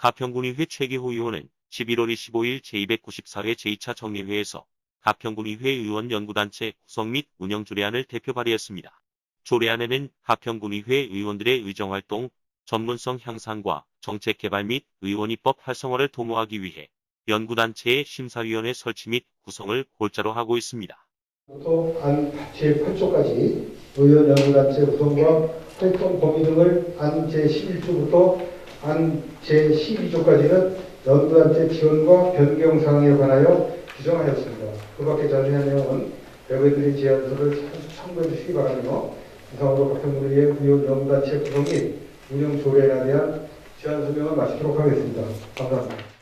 가평군의회 최기호 의원은 11월 25일 제294회 제2차 정례회에서 가평군의회 의원 연구단체 구성 및 운영 조례안을 대표 발의했습니다. 조례안에는 가평군의회 의원들의 의정활동, 전문성 향상과 정책 개발 및 의원 입법 활성화를 도모하기 위해 연구단체의 심사위원회 설치 및 구성을 골자로 하고 있습니다. 부터 안 제8조까지 의원 연구단체 구성과 활동 범위 등을 안 제11조부터 안 제12조까지는 연구단체 지원과 변경 사항에 관하여 규정하였습니다. 그 밖에 자세한 내용은 여러분들이 제안서를 참고해 주시기 바라며 이상으로 가평군의회 의원 연구단체 구성 및 운영 조례에 대한 제안 설명을 마치도록 하겠습니다. 감사합니다.